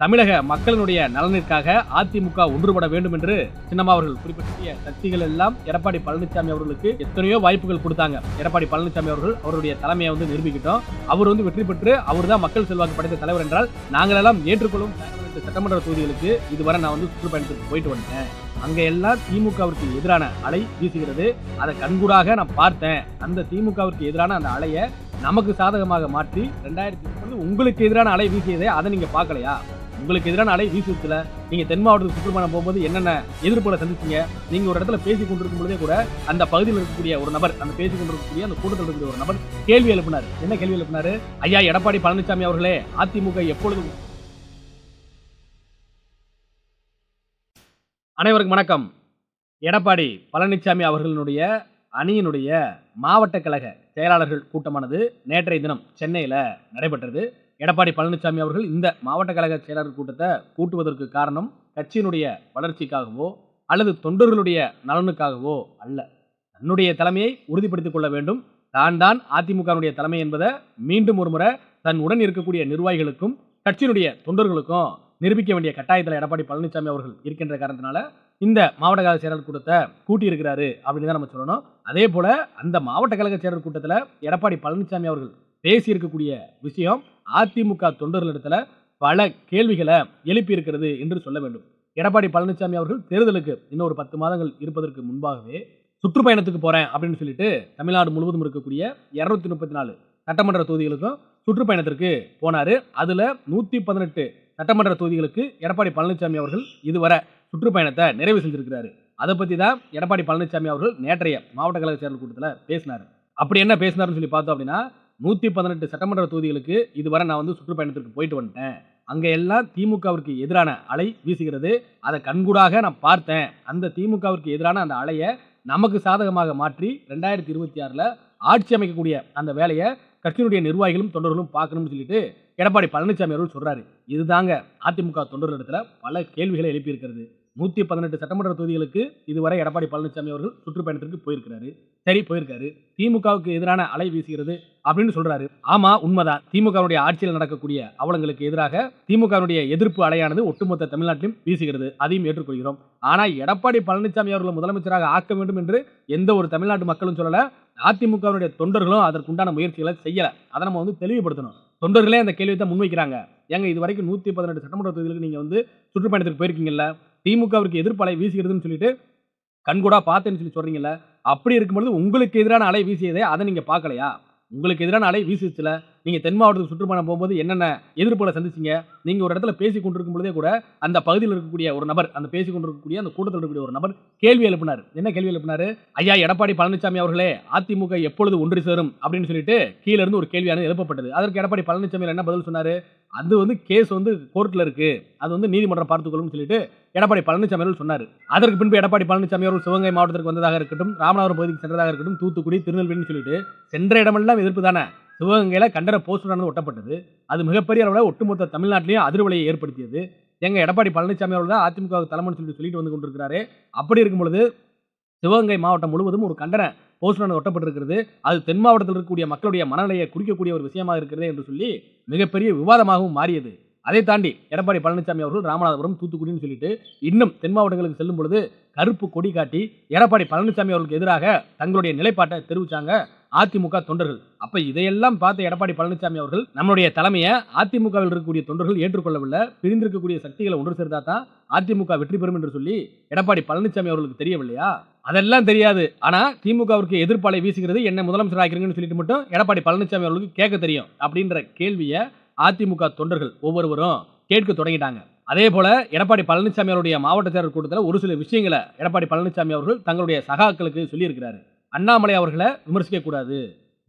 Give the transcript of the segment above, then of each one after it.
தமிழக மக்களினுடைய நலனிற்காக அதிமுக ஒன்றுபட வேண்டும் என்று சின்னம்மா அவர்கள் குறிப்பிட்டிய சக்திகள் எல்லாம் எடப்பாடி பழனிசாமி அவர்களுக்கு எத்தனையோ வாய்ப்புகள் கொடுத்தாங்க. எடப்பாடி பழனிசாமி அவர்கள் அவருடைய தலைமையை வந்து நிரூபிக்கிட்டோம். அவர் வந்து வெற்றி பெற்று அவர் தான் மக்கள் செல்வாக்கு படைத்த தலைவர் என்றால் நாங்களெல்லாம் ஏற்றுக்கொள்ளும் சட்டமன்ற தொகுதிகளுக்கு இதுவரை நான் வந்து சுற்றுப்பயணத்துக்கு போயிட்டு வந்தேன் அங்க எல்லாம் திமுகவிற்கு எதிரான அலை வீசுகிறது. அதை கண்கூடாக நான் பார்த்தேன். அந்த திமுகவிற்கு எதிரான அந்த அலையை நமக்கு சாதகமாக மாற்றி ரெண்டாயிரத்தி உங்களுக்கு எதிரான அலை வீசியதே அதை நீங்க பார்க்கலையா? உங்களுக்கு எதிரான அலை வீசுவதில் நீங்க தென் மாவட்டத்துக்கு சுற்றுப்பயணம் போகும்போது என்னென்ன எதிர்ப்புகளை சந்திச்சீங்க? நீங்க ஒரு இடத்துல பேசி கொண்டிருக்கும் பொழுதே கூட அந்த பகுதியில் இருக்கக்கூடிய ஒரு நபர் அந்த பேசி கொண்டிருக்கக்கூடிய அந்த கூட்டத்தில் இருக்கக்கூடிய ஒரு நபர் கேள்வி எழுப்பினார். என்ன கேள்வி எழுப்பினாரு? ஐயா எடப்பாடி பழனிசாமி அவர்களே அதிமுக எப்பொழுதும் அனைவருக்கும் வணக்கம். எடப்பாடி பழனிசாமி அவர்களினுடைய அணியினுடைய மாவட்ட கழக செயலாளர்கள் கூட்டமானது நேற்றைய தினம் சென்னையில் நடைபெற்றது. எடப்பாடி பழனிசாமி அவர்கள் இந்த மாவட்ட கழக செயலாளர் கூட்டத்தை கூட்டுவதற்கு காரணம் கட்சியினுடைய வளர்ச்சிக்காகவோ அல்லது தொண்டர்களுடைய நலனுக்காகவோ அல்ல. தன்னுடைய தலைமையை உறுதிப்படுத்திக் கொள்ள வேண்டும். தான் தான் அதிமுகவுடைய தலைமை என்பதை மீண்டும் ஒரு முறை தன் உடன் இருக்கக்கூடிய நிர்வாகிகளுக்கும் கட்சியினுடைய தொண்டர்களுக்கும் நிரூபிக்க வேண்டிய கட்டாயத்தில் எடப்பாடி பழனிசாமி அவர்கள் இருக்கின்ற காரணத்தினால இந்த மாவட்ட கழக செயலர் கூட்டத்தை கூட்டியிருக்கிறாரு அப்படின்னு தான் நம்ம சொல்லணும். அதே போல அந்த மாவட்ட கழக செயலர் கூட்டத்தில் எடப்பாடி பழனிசாமி அவர்கள் பேசியிருக்கக்கூடிய விஷயம் அதிமுக தொண்டர்களிடத்துல பல கேள்விகளை எழுப்பியிருக்கிறது என்று சொல்ல வேண்டும். எடப்பாடி பழனிசாமி அவர்கள் தேர்தலுக்கு இன்னும் ஒரு பத்து மாதங்கள் இருப்பதற்கு முன்பாகவே சுற்றுப்பயணத்துக்கு போறேன் அப்படின்னு சொல்லிட்டு தமிழ்நாடு முழுவதும் இருக்கக்கூடிய இருநூத்தி முப்பத்தி நாலு சட்டமன்ற தொகுதிகளுக்கும் சுற்றுப்பயணத்திற்கு போனார். அதில் நூற்றி பதினெட்டு சட்டமன்ற தொகுதிகளுக்கு எடப்பாடி பழனிசாமி அவர்கள் இதுவரை சுற்றுப்பயணத்தை நிறைவு செஞ்சிருக்கிறாரு. அதை பற்றி தான் எடப்பாடி பழனிசாமி அவர்கள் நேற்றைய மாவட்ட கழக செயலர் கூட்டத்தில் பேசினார். அப்படி என்ன பேசினார்னு சொல்லி பார்த்தோம் அப்படின்னா நூற்றி பதினெட்டு சட்டமன்ற தொகுதிகளுக்கு இதுவரை நான் வந்து சுற்றுப்பயணத்திற்கு போயிட்டு வந்துட்டேன். அங்கே எல்லாம் திமுகவிற்கு எதிரான அலை வீசுகிறது. அதை கண்கூடாக நான் பார்த்தேன். அந்த திமுகவிற்கு எதிரான அந்த அலையை நமக்கு சாதகமாக மாற்றி ரெண்டாயிரத்தி இருபத்தி ஆறில் ஆட்சி அமைக்கக்கூடிய அந்த வேலையை கட்சியினுடைய நிர்வாகிகளும் தொண்டர்களும் பார்க்கணும்னு சொல்லிட்டு எடப்பாடி பழனிசாமி அவர்கள் சொல்கிறாரு இதுதாங்க அதிமுக தொண்டர்களிடத்தில் பல கேள்விகளை எழுப்பியிருக்கிறது. நூற்றி பதினெட்டு சட்டமன்ற தொகுதிகளுக்கு இதுவரை எடப்பாடி பழனிசாமி அவர்கள் சுற்றுப்பயணத்திற்கு போயிருக்கிறாரு. சரி போயிருக்காரு. திமுகவுக்கு எதிரான அலை வீசுகிறது அப்படின்னு சொல்றாரு. ஆமா உண்மைதான். திமுகவுடைய ஆட்சியில் நடக்கக்கூடிய அவலங்களுக்கு எதிராக திமுகவுடைய எதிர்ப்பு அலையானது ஒட்டுமொத்த தமிழ்நாட்டிலும் வீசுகிறது. அதையும் ஏற்றுக்கொள்கிறோம். ஆனால் எடப்பாடி பழனிசாமி அவர்களை முதலமைச்சராக ஆக்க வேண்டும் என்று எந்த ஒரு தமிழ்நாட்டு மக்களும் சொல்லல. அதிமுகவுடைய தொண்டர்களும் அதற்குண்டான முயற்சிகளை செய்யல. அதை நம்ம வந்து தெளிவுபடுத்தணும். தொண்டர்களே அந்த கேள்வியை தான் முன்வைக்கிறாங்க. ஏங்க இது வரைக்கும் நூற்றி பதினெட்டு சட்டமன்ற தொகுதிகளுக்கு நீங்கள் வந்து சுற்றுப்பயணத்துக்கு போயிருக்கீங்கல்ல? திமுகவிற்கு எதிர்ப்பு அலை வீசுகிறதுன்னு சொல்லிட்டு கண்கூடா பார்த்தேன்னு சொல்லி சொல்றீங்கல்ல அப்படி இருக்கும்பொழுது உங்களுக்கு எதிரான அலை வீசியதே அதை நீங்க பார்க்கலையா? உங்களுக்கு எதிரான அலை வீசிச்சுல? நீங்கள் தென் மாவட்டத்துக்கு சுற்றுப்பயணம் போகும்போது என்னென்ன எதிர்ப்புகளை சந்திச்சீங்க? நீங்கள் ஒரு இடத்துல பேசி கொண்டிருக்கும் பொழுதே கூட அந்த பகுதியில் இருக்கக்கூடிய ஒரு நபர் அந்த பேசி கொண்டிருக்கக்கூடிய அந்த கூட்டத்தில் இருக்கக்கூடிய ஒரு நபர் கேள்வி எழுப்பினார். என்ன கேள்வி எழுப்பினார்? ஐயா எடப்பாடி பழனிசாமி அவர்களே அதிமுக எப்பொழுது ஒன்று சேரும்? அப்படின்னு சொல்லிட்டு கீழே இருந்து ஒரு கேள்வியானது எழுப்பப்பட்டது. அதற்கு எடப்பாடி பழனிசாமி என்ன பதில் சொன்னார்? அது வந்து கேஸ் வந்து கோர்ட்டில் இருக்குது அது வந்து நீதிமன்றம் பார்த்துக்கொள்ளும் சொல்லிட்டு எடப்பாடி பழனிசாமி அவர்கள் சொன்னார். அதற்கு பின்பு எடப்பாடி பழனிசாமி அவர்கள் சிவகங்கை மாவட்டத்திற்கு வந்ததாக இருக்கட்டும் ராமநாதபுரம் பகுதிக்கு சென்றதாக இருக்கட்டும் தூத்துக்குடி திருநெல்வேலின்னு சொல்லிட்டு சென்ற இடமெல்லாம் எதிர்ப்பு தானே? சிவகங்கையில் கண்டன போஸ்டரானது ஒட்டப்பட்டது. அது மிகப்பெரிய அளவில் ஒட்டுமொத்த தமிழ்நாட்டிலையும் அதிர்வலையை ஏற்படுத்தியது. எங்கள் எடப்பாடி பழனிசாமி அவர்கள் தான் அதிமுக தலைமைன்னு சொல்லி சொல்லிட்டு வந்து கொண்டிருக்கிறாரு. அப்படி இருக்கும் பொழுது சிவகங்கை மாவட்டம் முழுவதும் ஒரு கண்டன போஸ்டரானது ஒட்டப்பட்டிருக்கிறது. அது தென் மாவட்டத்தில் இருக்கக்கூடிய மக்களுடைய மனநிலையை குறிக்கக்கூடிய ஒரு விஷயமாக இருக்கிறது என்று சொல்லி மிகப்பெரிய விவாதமாகவும் மாறியது. அதை தாண்டி எடப்பாடி பழனிசாமி அவர்கள் ராமநாதபுரம் தூத்துக்குடின்னு சொல்லிட்டு இன்னும் தென் மாவட்டங்களுக்கு செல்லும் பொழுது கருப்பு கொடி காட்டி எடப்பாடி பழனிசாமி அவர்களுக்கு எதிராக தங்களுடைய நிலைப்பாட்டை தெரிவித்தாங்க அதிமுக தொண்டர்கள். அப்ப இதையெல்லாம் பார்த்த எடப்பாடி பழனிசாமி அவர்கள் நம்மளுடைய தலைமையை அதிமுகவில் இருக்கக்கூடிய தொண்டர்கள் ஏற்றுக்கொள்ளவில்லை. பிரிந்திருக்கக்கூடிய சக்திகளை ஒன்று சேர்ந்தா தான் அதிமுக வெற்றி பெறும் என்று சொல்லி எடப்பாடி பழனிசாமி அவர்களுக்கு தெரியவில்லையா? அதெல்லாம் தெரியாது. ஆனா திமுகவிற்கு எதிர்ப்பாலை வீசுகிறது என்ன முதலமைச்சர் ஆக்கிறீங்கன்னு சொல்லிட்டு மட்டும் எடப்பாடி பழனிசாமி அவர்களுக்கு கேட்க தெரியும் அப்படின்ற கேள்வியை அதிமுக தொண்டர்கள் ஒவ்வொருவரும் கேட்க தொடங்கிட்டாங்க. அதே போல எடப்பாடி பழனிசாமி அவருடைய மாவட்ட செயலர் கூட்டத்தில் ஒரு சில விஷயங்களை எடப்பாடி பழனிசாமி அவர்கள் தங்களுடைய சகாக்களுக்கு சொல்லியிருக்கிறாரு. அண்ணாமலை அவர்களை விமர்சிக்கக்கூடாது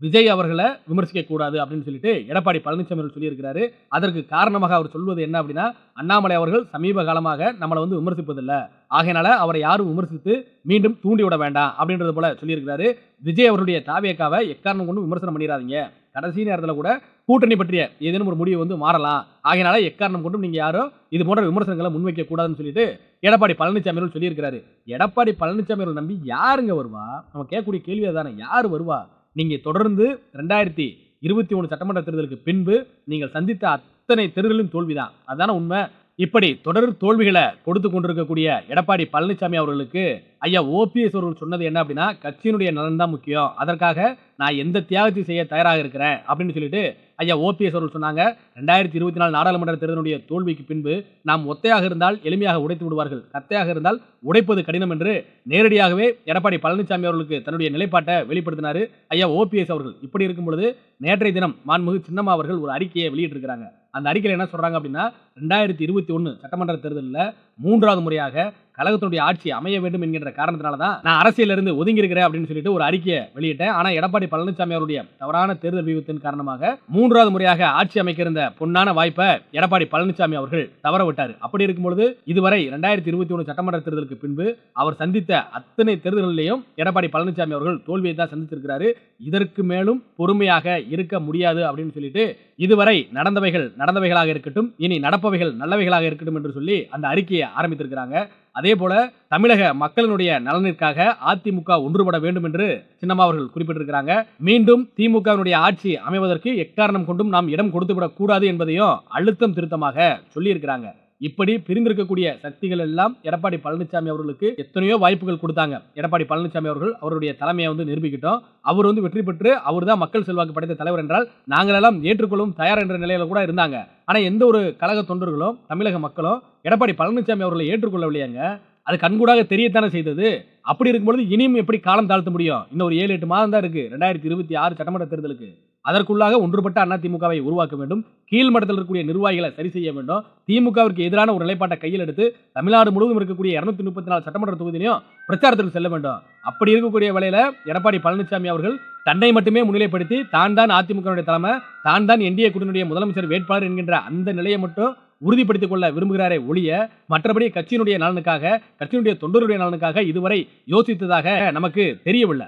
விஜய் அவர்களை விமர்சிக்க கூடாது அப்படின்னு சொல்லிட்டு எடப்பாடி பழனிசாமி அவர்கள் சொல்லியிருக்கிறாரு. அதற்கு காரணமாக அவர் சொல்வது என்ன அப்படின்னா அண்ணாமலை அவர்கள் சமீப காலமாக நம்மளை வந்து விமர்சிப்பதில்லை. ஆகையினால அவரை யாரும் விமர்சித்து மீண்டும் தூண்டி விட வேண்டாம் அப்படின்றது போல சொல்லியிருக்கிறாரு. விஜய் அவருடைய தாவியக்காவை எக்காரணம் கொண்டு விமர்சனம் பண்ணிடாதீங்க. கடைசி நேரத்தில் கூட கூட்டணி பற்றிய ஏதேனும் ஒரு முடிவு வந்து மாறலாம். ஆகையினால எக்காரணம் கொண்டும் நீங்கள் யாரும் இது போன்ற விமர்சனங்களை முன்வைக்க கூடாதுன்னு சொல்லிட்டு எடப்பாடி பழனிசாமி அவர்கள் சொல்லியிருக்கிறாரு. எடப்பாடி பழனிசாமி அவர்கள் நம்பி யாருங்க வருவா? நம்ம கேட்கக்கூடிய கேள்வி தானே யார் வருவா? நீங்கள் தொடர்ந்து ரெண்டாயிரத்தி இருபத்தி ஒன்று சட்டமன்ற தேர்தலுக்கு பின்பு நீங்கள் சந்தித்த அத்தனை தேர்தலும் தோல்விதான். அதான உண்மை. இப்படி தொடர் தோல்விகளை கொடுத்து கொண்டிருக்கக்கூடிய எடப்பாடி பழனிசாமி அவர்களுக்கு ஐயா ஓபிஎஸ் அவர்கள் சொன்னது என்ன அப்படின்னா கட்சியினுடைய நலன் தான் முக்கியம். அதற்காக நான் எந்த தியாகத்தை செய்ய தயாராக இருக்கிறேன் அப்படின்னு சொல்லிட்டு ஐயா ஓபிஎஸ் அவர்கள் சொன்னாங்க. ரெண்டாயிரத்தி இருபத்தி நாலு நாடாளுமன்ற தேர்தலுடைய தோல்விக்கு பின்பு நாம் ஒத்தையாக இருந்தால் எளிமையாக உடைத்து விடுவார்கள். கத்தையாக இருந்தால் உடைப்பது கடினம் என்று நேரடியாகவே எடப்பாடி பழனிசாமி அவர்களுக்கு தன்னுடைய நிலைப்பாட்டை வெளிப்படுத்தினார். ஐயா ஓபிஎஸ் அவர்கள். இப்படி இருக்கும் பொழுது நேற்றைய தினம் மாண்புமிகு சின்னம்மா அவர்கள் ஒரு அறிக்கையை வெளியிட்டிருக்கிறாங்க. அந்த அறிக்கையில் என்ன சொல்றாங்க அப்படின்னா ரெண்டாயிரத்தி இருபத்தி ஒன்று சட்டமன்ற தேர்தலில் மூன்றாவது முறையாக கழகத்தினுடைய ஆட்சி அமைய வேண்டும் என்கின்ற காரணத்தினால தான் நான் அரசியலிருந்து ஒதுங்கி இருக்கிறேன் அப்படின்னு சொல்லிட்டு ஒரு அறிக்கையை வெளியிட்டேன். ஆனா எடப்பாடி பழனிசாமி அவருடைய தவறான தேர்தல் வியூகத்தின் காரணமாக மூன்றாவது முறையாக ஆட்சி அமைக்க இருந்த பொன்னான வாய்ப்பை எடப்பாடி பழனிசாமி அவர்கள் தவற விட்டார். அப்படி இருக்கும் பொழுது இதுவரை ரெண்டாயிரத்தி இருபத்தி ஒன்று சட்டமன்ற தேர்தலுக்கு பின்பு அவர் சந்தித்த அத்தனை தேர்தல்களிலேயும் எடப்பாடி பழனிசாமி அவர்கள் தோல்வியை தான் சந்தித்திருக்கிறாரு. இதற்கு மேலும் பொறுமையாக இருக்க முடியாது அப்படின்னு சொல்லிட்டு இதுவரை நடந்தவைகள் நடந்தவைகளாக இருக்கட்டும் இனி நடப்பவைகள் நல்லவைகளாக இருக்கட்டும் என்று சொல்லி அந்த அறிக்கையை ஆரம்பித்திருக்கிறாங்க. அதே போல தமிழக மக்களினுடைய நலனிற்காக அதிமுக ஒன்றுபட வேண்டும் என்று சின்னம்மா அவர்கள் குறிப்பிட்டிருக்கிறாங்க. மீண்டும் திமுகவினுடைய ஆட்சி அமைவதற்கு எக்காரணம் கொண்டும் நாம் இடம் கொடுத்துவிடக் கூடாது என்பதையும் அழுத்தம் திருத்தமாக சொல்லியிருக்கிறாங்க. இப்படி பிரிந்திருக்கக்கூடிய சக்திகள் எல்லாம் எடப்பாடி பழனிசாமி அவர்களுக்கு எத்தனையோ வாய்ப்புகள் கொடுத்தாங்க. எடப்பாடி பழனிசாமி அவர்கள் அவருடைய தலைமையை வந்து நிரூபிக்கிட்டோம். அவர் வந்து வெற்றி பெற்று அவர் தான் மக்கள் செல்வாக்கு படைத்த தலைவர் என்றால் நாங்களெல்லாம் ஏற்றுக்கொள்ளும் தயார் என்ற நிலையில கூட இருந்தாங்க. ஆனா எந்த ஒரு கழக தொண்டர்களும் தமிழக மக்களும் எடப்பாடி பழனிசாமி அவர்களை ஏற்றுக்கொள்ளவில்லையாங்க. அது கண்கூடாக தெரியத்தானே செய்தது? அப்படி இருக்கும்பொழுது இனியும் எப்படி காலம் தாழ்த்த முடியும்? இன்னும் ஒரு ஏழு எட்டு மாதம் தான் இருக்கு. ரெண்டாயிரத்தி இருபத்தி ஆறு சட்டமன்ற தேர்தலுக்கு. அதற்குள்ளாக ஒன்றுபட்ட அதிமுகவை உருவாக்க வேண்டும். கீழ்மட்டத்தில் இருக்கக்கூடிய நிர்வாகிகளை சரி செய்ய வேண்டும். திமுகவிற்கு எதிரான ஒரு நிலைப்பாட்டை கையில் எடுத்து தமிழ்நாடு முழுவதும் இருக்கக்கூடிய இரநூத்தி முப்பத்தி நாலு சட்டமன்ற தொகுதியிலையும் பிரச்சாரத்திற்கு செல்ல வேண்டும். அப்படி இருக்கக்கூடிய வேலையில எடப்பாடி பழனிசாமி அவர்கள் தன்னை மட்டுமே முன்னிலைப்படுத்தி தான் தான் அதிமுகவுடைய தலைமை தான் தான் என்டிஏ கூட்டணியுடைய முதலமைச்சர் வேட்பாளர் என்கின்ற அந்த நிலையை மட்டும் உறுதிப்படுத்திக் கொள்ள விரும்புகிறாரே ஒழிய மற்றபடி கட்சியினுடைய நலனுக்காக கட்சியினுடைய தொண்டருடைய நலனுக்காக இதுவரை யோசித்ததாக நமக்கு தெரியவில்லை.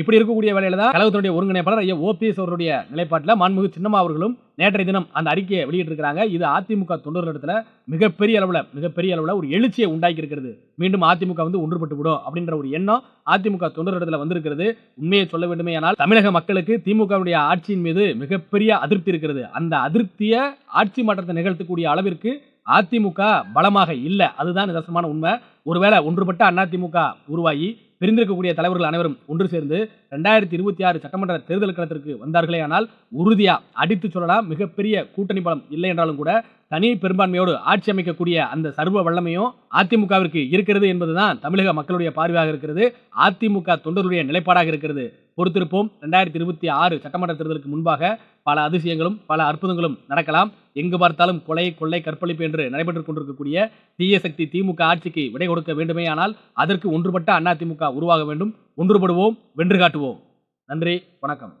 இப்படி இருக்கக்கூடிய வேலையில தான் கழகத்தினுடைய ஒருங்கிணைப்பாளர் ஐயா ஓபிஎஸ் அவருடைய நிலைப்பாட்டில் மாண்புமிகு சின்னம்மா அவர்களும் நேற்றைய தினம் அந்த அறிக்கையை வெளியிட்டிருக்கிறாங்க. இது அதிமுக தொண்டர்களிடத்துல மிகப்பெரிய அளவில் மிகப்பெரிய அளவில் ஒரு எழுச்சியை உண்டாக்கி இருக்கிறது மீண்டும் அதிமுக வந்து ஒன்றுபட்டு விடும் அப்படின்ற ஒரு எண்ணம் அதிமுக தொண்டர்களிடத்துல வந்திருக்கிறது. உண்மையை சொல்ல வேண்டுமே ஆனால் தமிழக மக்களுக்கு திமுகவுடைய ஆட்சியின் மீது மிகப்பெரிய அதிருப்தி இருக்கிறது. அந்த அதிருப்தியை ஆட்சி மாற்றத்தை நிகழ்த்தக்கூடிய அளவிற்கு அதிமுக பலமாக இல்லை. அதுதான் நிதர்சனமான உண்மை. ஒருவேளை ஒன்றுபட்ட அதிமுக உருவாகி பிரிந்திருக்கக்கூடிய தலைவர்கள் அனைவரும் ஒன்று சேர்ந்து ரெண்டாயிரத்தி இருபத்தி ஆறு சட்டமன்ற தேர்தல் களத்திற்கு வந்தார்களே ஆனால் உறுதியாக அடித்து சொல்லலாம். மிகப்பெரிய கூட்டணி பலம் இல்லை என்றாலும் கூட தனி பெரும்பான்மையோடு ஆட்சி அமைக்கக்கூடிய அந்த சர்வ வல்லமையும் அதிமுகவிற்கு இருக்கிறது என்பதுதான் தமிழக மக்களுடைய பார்வையாக இருக்கிறது. அதிமுக தொண்டருடைய நிலைப்பாடாக இருக்கிறது. பொறுத்திருப்போம். ரெண்டாயிரத்தி இருபத்தி ஆறு சட்டமன்ற தேர்தலுக்கு முன்பாக பல அதிசயங்களும் பல அற்புதங்களும் நடக்கலாம். எங்கு பார்த்தாலும் கொலை கொள்ளை கற்பழிப்பு என்று நடைபெற்றுக் கொண்டிருக்கக்கூடிய தீய சக்தி திமுக ஆட்சிக்கு விடை கொடுக்க வேண்டுமே ஆனால் அதற்கு ஒன்றுபட்ட அதிமுக உருவாக வேண்டும். ஒன்றுபடுவோம். வென்று காட்டுவோம். நன்றி. வணக்கம்.